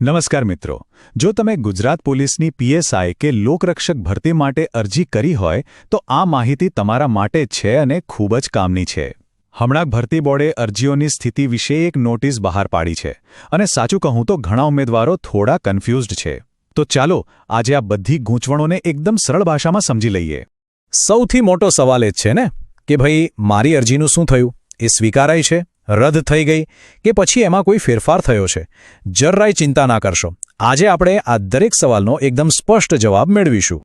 નમસ્કાર મિત્રો. જો તમે ગુજરાત પોલીસની પીએસઆઈ કે લોકરક્ષક ભરતી માટે અરજી કરી હોય, તો આ માહિતી તમારા માટે છે અને ખૂબ જ કામની છે. હમણાં ભરતી બોર્ડે અરજીઓની સ્થિતિ વિશે એક નોટિસ બહાર પાડી છે અને સાચું કહું તો ઘણા ઉમેદવારો થોડા કન્ફ્યુઝડ છે. તો ચાલો, આજે આ બધી ગૂંચવણોને એકદમ સરળ ભાષામાં સમજી લઈએ. સૌથી મોટો સવાલ એ છે ને, કે ભાઈ, મારી અરજીનું શું થયું? એ સ્વીકારાય છે? રદ થઈ ગઈ કે પછી એમાં કોઈ ફેરફાર થયો છે. જરાય ચિંતા ના કરશો. આજે આપણે આ દરેક સવાલનો એકદમ સ્પષ્ટ જવાબ મેળવીશું.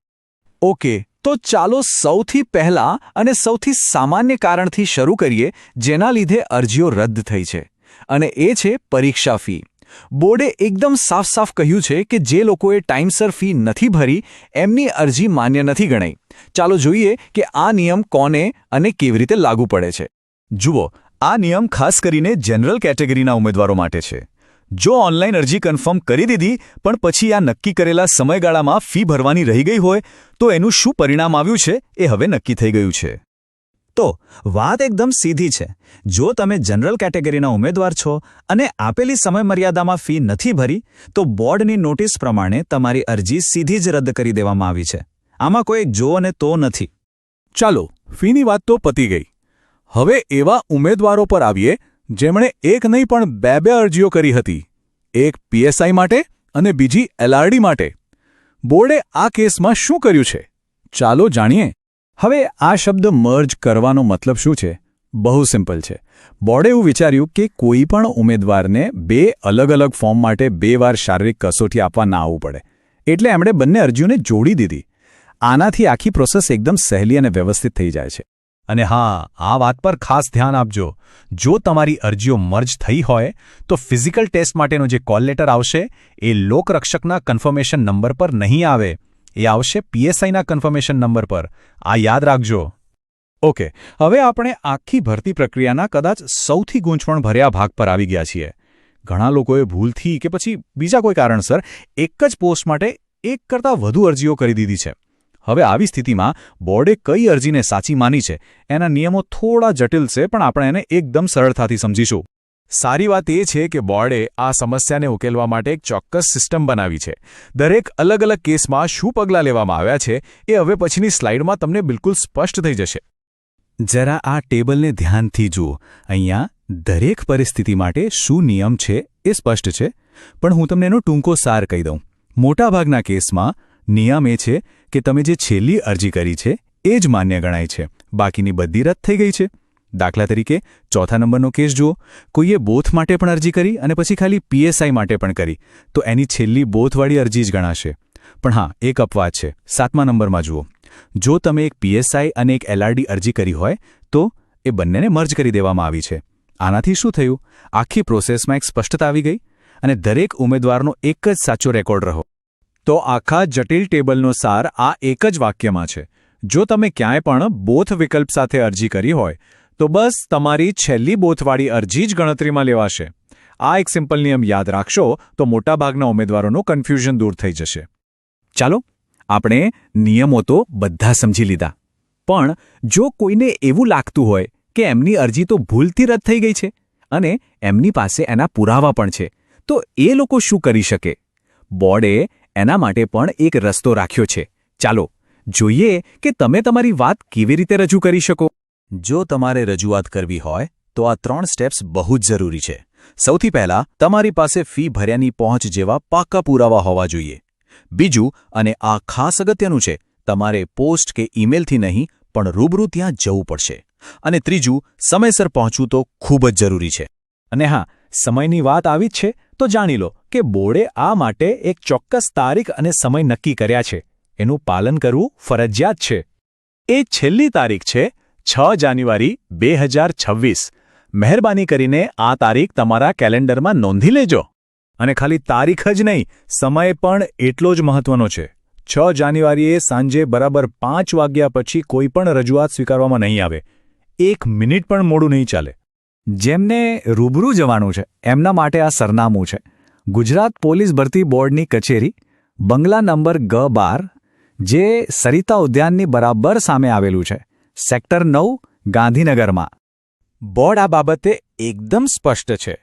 ઓકે, તો ચાલો સૌથી પહેલા અને સૌથી સામાન્ય કારણથી શરૂ કરીએ, જેના લીધે અરજીઓ રદ થઈ છે. અને એ છે પરીક્ષા ફી. બોર્ડે એકદમ સાફ સાફ કહ્યું છે કે જે લોકોએ ટાઈમસર ફી નથી ભરી, એમની અરજી માન્ય નથી ગણાઈ. ચાલો જોઈએ કે આ નિયમ કોને અને કેવી રીતે લાગુ પડે છે. જુઓ આ નિયમ ખાસ કરીને જનરલ કેટેગરીના ઉમેદવારો માટે છે. જો ઓનલાઈન અરજી કન્ફર્મ કરી દીધી, પણ પછી આ નક્કી કરેલા સમયગાળામાં ફી ભરવાની રહી ગઈ હોય, તો એનું શું પરિણામ આવ્યું છે એ હવે નક્કી થઈ ગયું છે. તો, વાત એકદમ સીધી છે. જો તમે જનરલ કેટેગરીના ઉમેદવાર છો અને આપેલી સમયમર્યાદામાં ફી નથી ભરી, તો બોર્ડની નોટિસ પ્રમાણે તમારી અરજી સીધી જ રદ કરી દેવામાં આવી છે. આમાં કોઈ જો અને તો નથી. ચાલો ફીની વાત તો પતી ગઈ. હવે એવા ઉમેદવારો પર આવીએ જેમણે એક નહીં પણ બે બે અરજીઓ કરી હતી. એક પીએસઆઈ માટે અને બીજી એલઆરડી માટે. બોર્ડે આ કેસમાં શું કર્યું છે? ચાલો જાણીએ. હવે આ શબ્દ મર્જ કરવાનો મતલબ શું છે? બહુ સિમ્પલ છે. બોર્ડે એવું વિચાર્યું કે કોઈ પણ ઉમેદવારને બે અલગ અલગ ફોર્મ માટે બે વાર શારીરિક કસોટી આપવા ના આવવું પડે. એટલે એમણે બંને અરજીઓને જોડી દીધી. આનાથી આખી પ્રોસેસ એકદમ સહેલી અને વ્યવસ્થિત થઈ જાય છે. અને હા, આ વાત પર ખાસ ધ્યાન આપજો. જો તમારી અરજીઓ મર્જ થઈ હોય, તો ફિઝિકલ ટેસ્ટ માટેનો જે કોલ લેટર આવશે, એ લોકરક્ષકના કન્ફર્મેશન નંબર પર નહીં આવે. એ આવશે પીએસઆઈના કન્ફર્મેશન નંબર પર. આ યાદ રાખજો. ઓકે, હવે આપણે આખી ભરતી પ્રક્રિયાના કદાચ સૌથી ગૂંચવણ ભર્યા ભાગ પર આવી ગયા છીએ. ઘણા લોકોએ ભૂલથી કે પછી બીજા કોઈ કારણસર એક જ પોસ્ટ માટે એક કરતાં વધુ અરજીઓ કરી દીધી છે. હવે આવી સ્થિતિમાં બોર્ડે કઈ અરજીને સાચી માની છે એના નિયમો થોડા જટિલ છે, પણ આપણે એને એકદમ સરળતાથી સમજીશું. સારી વાત એ છે કે બોર્ડે આ સમસ્યાને ઉકેલવા માટે એક ચોક્કસ સિસ્ટમ બનાવી છે. દરેક અલગ અલગ કેસમાં શું પગલાં લેવામાં આવ્યા છે એ હવે પછીની સ્લાઇડમાં તમને બિલકુલ સ્પષ્ટ થઈ જશે. જરા આ ટેબલને ધ્યાનથી જુઓ. અહીંયા દરેક પરિસ્થિતિ માટે શું નિયમ છે એ સ્પષ્ટ છે. પણ હું તમને એનો ટૂંકો સાર કહી દઉં. મોટાભાગના કેસમાં નિયમ એ છે કે તમે જે છેલ્લી અરજી કરી છે, એ જ માન્ય ગણાય છે. બાકીની બધી રદ થઈ ગઈ છે. દાખલા તરીકે, ચોથા નંબરનો કેસ જુઓ. કોઈએ બોથ માટે પણ અરજી કરી અને પછી ખાલી પીએસઆઈ માટે પણ કરી. તો એની છેલ્લી બોથવાળી અરજી જ ગણાશે. પણ હા, એક અપવાદ છે. સાતમા નંબરમાં જુઓ. જો તમે એક પીએસઆઈ અને એક એલઆરડી અરજી કરી હોય, તો એ બંનેને મર્જ કરી દેવામાં આવી છે. આનાથી શું થયું? આખી પ્રોસેસમાં એક સ્પષ્ટતા આવી ગઈ અને દરેક ઉમેદવારનો એક જ સાચો રેકોર્ડ રહ્યો. તો આખા જટિલ ટેબલનો સાર આ એક જ વાક્યમાં છે. જો તમે ક્યાંય પણ બોથ વિકલ્પ સાથે અરજી કરી હોય, તો બસ તમારી છેલ્લી બોથવાળી અરજી જ ગણતરીમાં લેવાશે. આ એક સિમ્પલ નિયમ યાદ રાખશો, તો મોટાભાગના ઉમેદવારોનું કન્ફ્યુઝન દૂર થઈ જશે. ચાલો, આપણે નિયમો તો બધા સમજી લીધા. પણ જો કોઈને એવું લાગતું હોય કે એમની અરજી તો ભૂલથી રદ થઈ ગઈ છે, અને એમની પાસે એના પુરાવા પણ છે, તો એ લોકો શું કરી શકે? બોર્ડે એના માટે પણ એક રસ્તો રાખ્યો છે. ચાલો, જોઈએ કે તમે તમારી વાત કેવી રીતે રજૂ કરી શકો. જો તમારે રજૂઆત કરવી હોય, તો આ ત્રણ સ્ટેપ્સ બહુ જ જરૂરી છે. સૌથી પહેલા, તમારી પાસે ફી ભર્યાની પહોંચ જેવા પાક્કા પુરાવા હોવા જોઈએ. બીજું, અને આ ખાસ અગત્યનું છે, તમારે પોસ્ટ કે ઇમેલથી નહીં, પણ રૂબરૂ ત્યાં જવું પડશે. અને ત્રીજું, સમયસર પહોંચવું તો ખૂબ જ જરૂરી છે. અને હા, સમયની વાત આવી જ છે, તો જાણી લો કે બોર્ડે આ માટે એક ચોક્કસ તારીખ અને સમય નક્કી કર્યા છે. એનું પાલન કરવું ફરજિયાત છે. એ છેલ્લી તારીખ છે, છ જાન્યુઆરી બે હજાર છવ્વીસ. મહેરબાની કરીને આ તારીખ તમારા કેલેન્ડરમાં નોંધી લેજો. અને ખાલી તારીખ જ નહીં, સમય પણ એટલો જ મહત્વનો છે. છ જાન્યુઆરીએ સાંજે બરાબર પાંચ વાગ્યા પછી કોઈ પણ રજૂઆત સ્વીકારવામાં નહીં આવે. એક મિનિટ પણ મોડું નહીં ચાલે. જેમને રૂબરૂ જવાનું છે, એમના માટે આ સરનામું છે. ગુજરાત પોલીસ ભરતી બોર્ડની કચેરી, બંગલા નંબર ગ બાર, જે સરિતા ઉદ્યાનની બરાબર સામે આવેલું છે, સેક્ટર નવ, ગાંધીનગરમાં. બોર્ડ આ બાબતે એકદમ સ્પષ્ટ છે.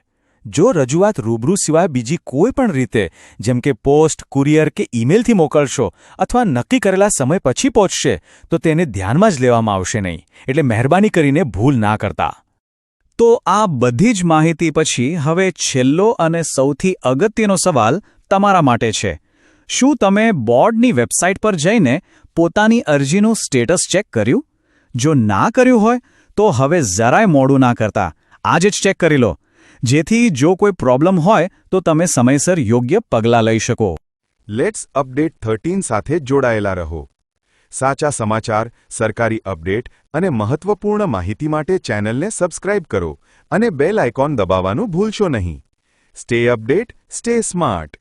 જો રજૂઆત રૂબરૂ સિવાય બીજી કોઈ પણ રીતે, જેમ કે પોસ્ટ, કુરિયર કે ઇમેલથી મોકલશો અથવા નક્કી કરેલા સમય પછી પહોંચશે, તો તેને ધ્યાનમાં જ લેવામાં આવશે નહીં. એટલે મહેરબાની કરીને ભૂલ ના કરતા. તો આ બધી જ માહિતી પછી હવે છેલ્લો અને સૌથી અગત્યનો સવાલ તમારા માટે છે. શું તમે બોર્ડની વેબસાઇટ પર જઈને પોતાની અરજીનું સ્ટેટસ ચેક કર્યું? જો ના કર્યું હોય, તો હવે જરાય મોડું ના કરતા. આજે જ ચેક કરી લો. જેથી જો કોઈ પ્રોબ્લેમ હોય, તો તમે સમયસર યોગ્ય પગલાં લઈ શકો. લેટ્સ અપડેટ થર્ટીન સાથે જોડાયેલા રહો. સાચા સમાચાર, સરકારી અપડેટ અને મહત્વપૂર્ણ માહિતી માટે ચેનલને સબસ્ક્રાઇબ કરો અને બેલ આઇકોન દબાવવાનું ભૂલશો નહીં. Stay update, stay smart.